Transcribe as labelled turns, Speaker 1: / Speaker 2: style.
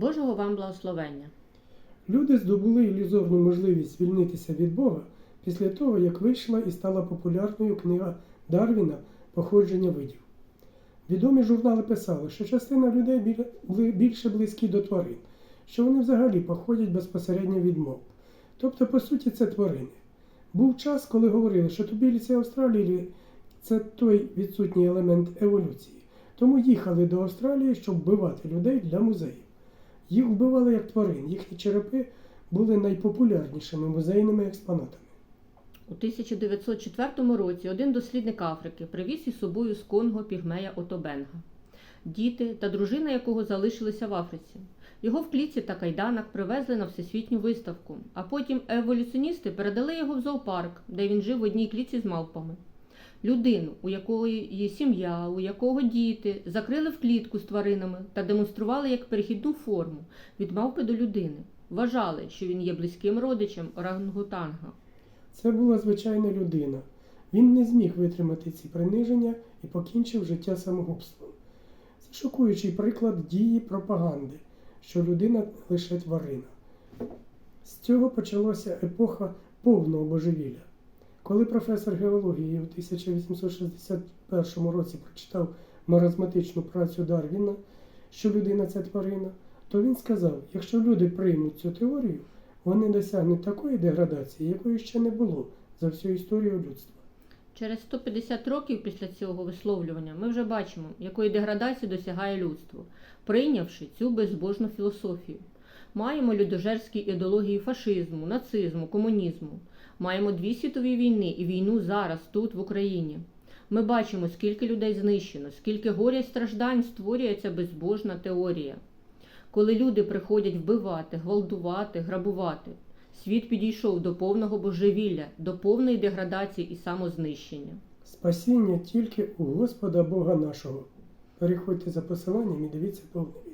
Speaker 1: Божого вам благословення.
Speaker 2: Люди здобули ілюзорну можливість звільнитися від Бога після того, як вийшла і стала популярною книга Дарвіна Походження видів. Відомі журнали писали, що частина людей більше близькі до тварин, що вони взагалі походять безпосередньо від мов. Тобто, по суті, це тварини. Був час, коли говорили, що тубільці Австралії це той відсутній елемент еволюції. Тому їхали до Австралії, щоб вбивати людей для музеїв. Їх вбивали як тварин, їхні черепи були найпопулярнішими музейними експонатами.
Speaker 1: У 1904 році один дослідник Африки привіз із собою з Конго пігмея Отобенга, діти та дружина якого залишилися в Африці. Його в клітці та кайданах привезли на всесвітню виставку, а потім еволюціоністи передали його в зоопарк, де він жив в одній клітці з мавпами. Людину, у якої є сім'я, у якого діти, закрили в клітку з тваринами та демонстрували як перехідну форму від мавпи до людини. Вважали, що він є близьким родичем орангутанга.
Speaker 2: Це була звичайна людина. Він не зміг витримати ці приниження і покінчив життя самогубством. Це шокуючий приклад дії пропаганди, що людина лише тварина. З цього почалася епоха повного божевілля. Коли професор геології у 1861 році прочитав маразматичну працю Дарвіна, що людина це тварина, то він сказав: якщо люди приймуть цю теорію, вони досягнуть такої деградації, якої ще не було за всю історію людства.
Speaker 1: Через 150 років після цього висловлювання ми вже бачимо, якої деградації досягає людство, прийнявши цю безбожну філософію. Маємо людожерські ідеології фашизму, нацизму, комунізму. Маємо дві світові війни і війну зараз, тут, в Україні. Ми бачимо, скільки людей знищено, скільки горя й страждань створює ця безбожна теорія. Коли люди приходять вбивати, гвалтувати, грабувати, світ підійшов до повного божевілля, до повної деградації і самознищення.
Speaker 2: Спасіння тільки у Господа Бога нашого. Переходьте за посиланням і дивіться повне.